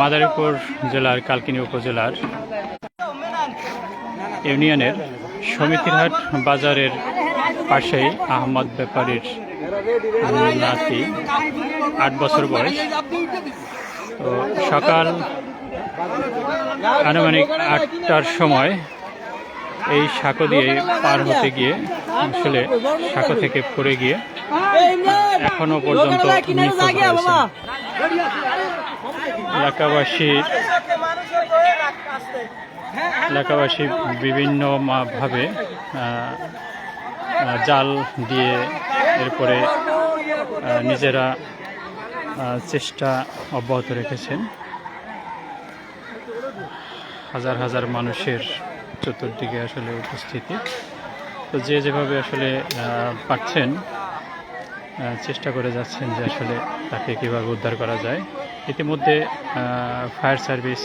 মাদারীপুর জেলার কালকিনি উপজেলার ইউনিয়নের সমিতিরহাট বাজারের পাশেই আহমদ ব্যাপারীর নাতি, আট বছর বয়স। তো সকাল আনুমানিক আটটার সময় এই সাঁকো দিয়ে পার হতে গিয়ে, আসলে সাঁকো থেকে পড়ে গিয়ে এখনও পর্যন্ত নিখোঁজ রয়েছে এলাকাবাসী এলাকাবাসী বিভিন্ন ভাবে জাল দিয়ে এরপরে নিজেরা চেষ্টা অব্যাহত রেখেছেন। হাজার হাজার মানুষের চতুর্দিকে আসলে উপস্থিতি। তো যে যেভাবে আসলে আহ, পারছেন চেষ্টা করে যাচ্ছেন যে আসলে তাকে কীভাবে উদ্ধার করা যায়। ইতিমধ্যে ফায়ার সার্ভিস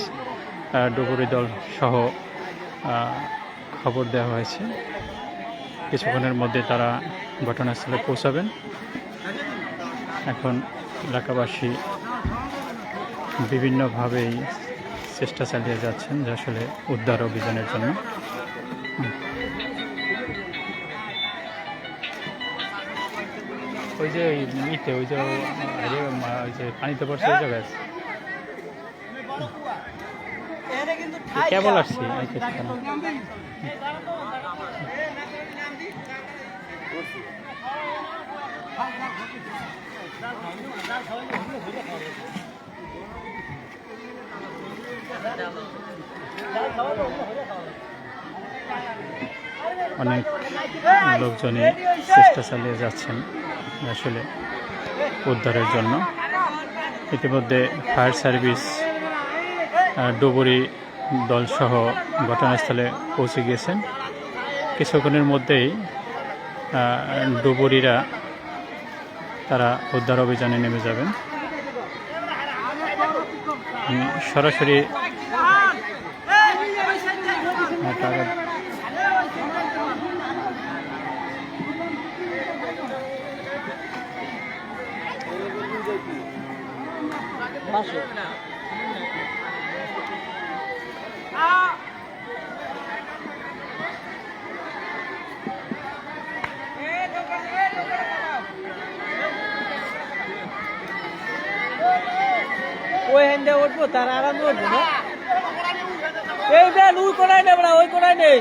ডুবুরি দল সহ খবর দেওয়া হয়েছে। কিছুক্ষণের মধ্যে তারা ঘটনাস্থলে পৌঁছাবেন। এখন এলাকাবাসী বিভিন্নভাবেই চেষ্টা চালিয়ে যাচ্ছেন যে আসলে উদ্ধার অভিযানের জন্য। ওই যে ইতে, ওই যে ওই যে পানিতে পড়ছে ওই জায়গায়। কেবল আসছি অনেক লোকজনই চেষ্টা চালিয়ে যাচ্ছেন আসলে উদ্ধারের জন্য। ইতিমধ্যে ফায়ার সার্ভিস ডুবুরি দলসহ ঘটনাস্থলে পৌঁছে গিয়েছেন। কিছুক্ষণের মধ্যেই ডুবুরিরা তারা উদ্ধার অভিযানে নেমে যাবেন। সরাসরি ওই হ্যান্ডে উঠবো, তার আরাম উঠবো না। এই বেল, ওই কোনায় নেই ওই কোনায় নেই